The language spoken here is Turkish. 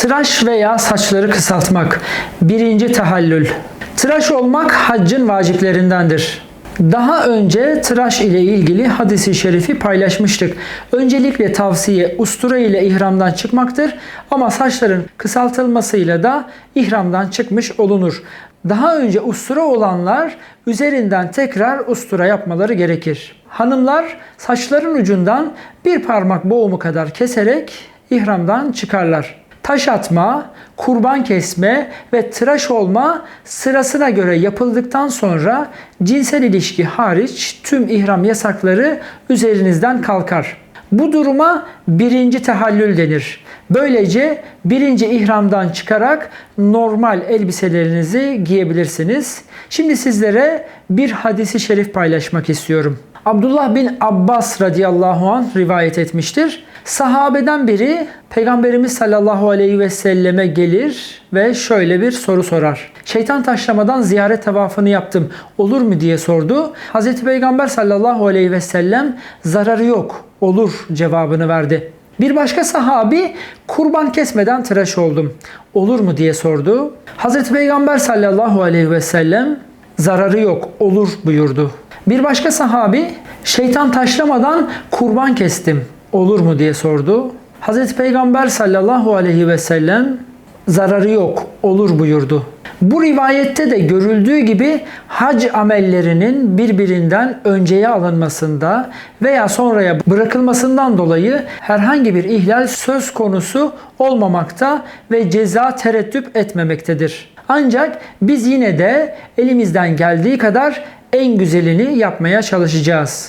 Tıraş veya saçları kısaltmak. Birinci tahallül. Tıraş olmak haccın vaciplerindendir. Daha önce tıraş ile ilgili hadisi şerifi paylaşmıştık. Öncelikle tavsiye ustura ile ihramdan çıkmaktır ama saçların kısaltılmasıyla da ihramdan çıkmış olunur. Daha önce ustura olanlar üzerinden tekrar ustura yapmaları gerekir. Hanımlar saçların ucundan bir parmak boğumu kadar keserek ihramdan çıkarlar. Taş atma, kurban kesme ve tıraş olma sırasına göre yapıldıktan sonra cinsel ilişki hariç tüm ihram yasakları üzerinizden kalkar. Bu duruma birinci tahallül denir. Böylece birinci ihramdan çıkarak normal elbiselerinizi giyebilirsiniz. Şimdi sizlere bir hadisi şerif paylaşmak istiyorum. Abdullah bin Abbas radıyallahu anh rivayet etmiştir. Sahabeden biri Peygamberimiz sallallahu aleyhi ve selleme gelir ve şöyle bir soru sorar. Şeytan taşlamadan ziyaret tavafını yaptım. Olur mu diye sordu. Hazreti Peygamber sallallahu aleyhi ve sellem zararı yok. Olur cevabını verdi. Bir başka sahabi kurban kesmeden tıraş oldum. Olur mu diye sordu. Hazreti Peygamber sallallahu aleyhi ve sellem zararı yok olur buyurdu. Bir başka sahabi şeytan taşlamadan kurban kestim. Olur mu diye sordu. Hazreti Peygamber sallallahu aleyhi ve sellem zararı yok olur buyurdu. Bu rivayette de görüldüğü gibi hac amellerinin birbirinden önceye alınmasında veya sonraya bırakılmasından dolayı herhangi bir ihlal söz konusu olmamakta ve ceza tereddüt etmemektedir. Ancak biz yine de elimizden geldiği kadar en güzelini yapmaya çalışacağız.